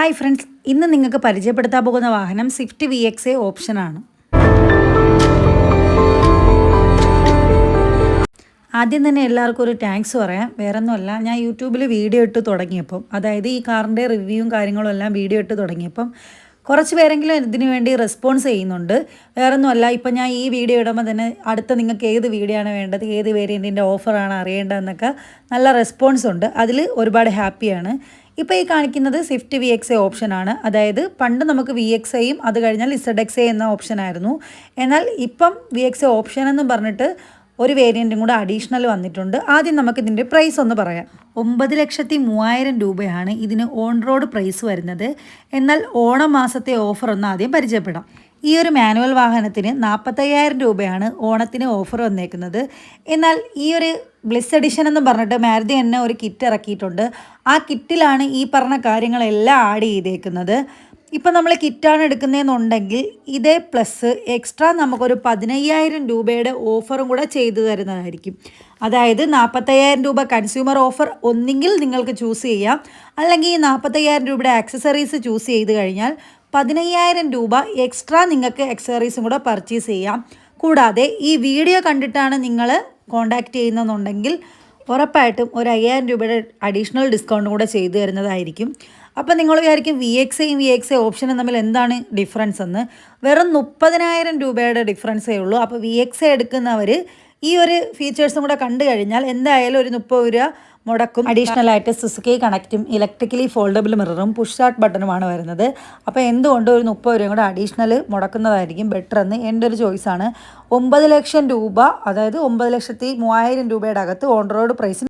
Hi friends ഇന്ന് നിങ്ങൾക്ക് പരിചയപ്പെടുത്താൻ പോകുന്ന വാഹനം സ്വിഫ്റ്റ് വി എക്സ് എ ഓപ്ഷനാണ് ആദ്യം തന്നെ എല്ലാവർക്കും ഒരു താങ്ക്സ് പറയാം. വേറൊന്നുമല്ല ഞാൻ യൂട്യൂബിൽ വീഡിയോ ഇട്ട് തുടങ്ങിയപ്പം അതായത് ഈ കാറിന്റെ റിവ്യൂവും കാര്യങ്ങളും എല്ലാം വീഡിയോ ഇട്ട് തുടങ്ങിയപ്പം കുറച്ച് പേരെങ്കിലും ഇതിനു വേണ്ടി റെസ്പോൺസ് ചെയ്യുന്നുണ്ട്. വേറൊന്നുമല്ല ഇപ്പം ഞാൻ ഈ വീഡിയോ ഇടുമ്പോൾ തന്നെ അടുത്ത നിങ്ങൾക്ക് ഏത് വീഡിയോ ആണ് വേണ്ടത് ഏത് വേരിയന്റിന്റെ ഓഫറാണ് അറിയേണ്ടതെന്നൊക്കെ നല്ല റെസ്പോൺസ് ഉണ്ട്. അതിൽ ഒരുപാട് ഹാപ്പിയാണ് ഇപ്പോൾ ഈ കാണിക്കുന്നത് സ്വിഫ്റ്റ് വി എക്സ് എ ഓപ്ഷനാണ് അതായത് പണ്ട് നമുക്ക് വി എക്സ് എയും അത് കഴിഞ്ഞാൽ ഇസഡ് എക്സ് എ എന്ന ഓപ്ഷനായിരുന്നു എന്നാൽ ഇപ്പം വി എക്സ് എ ഓപ്ഷൻ എന്ന് പറഞ്ഞിട്ട് ഒരു വേരിയന്റും കൂടെ അഡീഷണൽ വന്നിട്ടുണ്ട്. ആദ്യം നമുക്ക് ഇതിന്റെ പ്രൈസ് ഒന്ന് പറയാം. ഒമ്പത് ലക്ഷത്തി മൂവായിരം രൂപയാണ് ഇതിന് ഓൺ റോഡ് പ്രൈസ് വരുന്നത്. എന്നാൽ ഓണം മാസത്തെ ഓഫർ ഒന്ന് ആദ്യം പരിചയപ്പെടാം. ഈ ഒരു മാനുവൽ വാഹനത്തിന് നാൽപ്പത്തയ്യായിരം രൂപയാണ് ഓണത്തിന് ഓഫർ വന്നേക്കുന്നത്. എന്നാൽ ഈ ഒരു ബ്ലിസ് എഡിഷൻ എന്ന് പറഞ്ഞിട്ട് മാരുതി തന്നെ ഒരു കിറ്റ് ഇറക്കിയിട്ടുണ്ട്. ആ കിറ്റിലാണ് ഈ പറഞ്ഞ കാര്യങ്ങളെല്ലാം ആഡ് ചെയ്തേക്കുന്നത്. ഇപ്പം നമ്മൾ കിറ്റാണ് എടുക്കുന്നതെന്നുണ്ടെങ്കിൽ ഇതേ പ്ലസ് എക്സ്ട്രാ നമുക്കൊരു പതിനയ്യായിരം രൂപയുടെ ഓഫറും കൂടെ ചെയ്തു തരുന്നതായിരിക്കും. അതായത് നാൽപ്പത്തയ്യായിരം രൂപ കൺസ്യൂമർ ഓഫർ ഒന്നെങ്കിൽ നിങ്ങൾക്ക് ചൂസ് ചെയ്യാം. അല്ലെങ്കിൽ ഈ നാൽപ്പത്തയ്യായിരം രൂപയുടെ ആക്സസറീസ് ചൂസ് ചെയ്ത് കഴിഞ്ഞാൽ പതിനയ്യായിരം രൂപ എക്സ്ട്രാ നിങ്ങൾക്ക് ആക്സസറീസും കൂടെ പർച്ചേസ് ചെയ്യാം. കൂടാതെ ഈ വീഡിയോ കണ്ടിട്ടാണ് നിങ്ങൾ കോണ്ടാക്ട് ചെയ്യുന്നതെന്നുണ്ടെങ്കിൽ ഉറപ്പായിട്ടും ഒരു അയ്യായിരം രൂപയുടെ അഡീഷണൽ ഡിസ്കൗണ്ടും കൂടെ ചെയ്തു തരുന്നതായിരിക്കും. അപ്പോൾ നിങ്ങൾ വിചാരിക്കും വി എക്സ് ഐയും വി എക്സ് ഓപ്ഷനും തമ്മിൽ എന്താണ് ഡിഫറൻസ് എന്ന്. വെറും മുപ്പതിനായിരം രൂപയുടെ ഡിഫറൻസേ ഉള്ളൂ. അപ്പോൾ വി എക്സ് എടുക്കുന്നവർ ഈ ഒരു ഫീച്ചേഴ്സും കൂടെ കണ്ടു കഴിഞ്ഞാൽ എന്തായാലും ഒരു മുപ്പത് രൂപ മുടക്കും. അഡീഷണൽ ആയിട്ട് സുസുക്കി കണക്റ്റും ഇലക്ട്രിക്കലി ഫോൾഡബിൾ മിററും പുഷ് സ്റ്റാർട്ട് ബട്ടണുമാണ് വരുന്നത്. അപ്പോൾ എന്തുകൊണ്ട് ഒരു മുപ്പത് രൂപയും കൂടെ അഡീഷണൽ മുടക്കുന്നതായിരിക്കും ബെറ്റർ എന്ന് എന്റെ ഒരു ചോയ്സാണ് ഒമ്പത് ലക്ഷം രൂപ അതായത് ഒമ്പത് ലക്ഷത്തി മൂവായിരം രൂപയുടെ അകത്ത് ഓൺ റോഡ് പ്രൈസിന്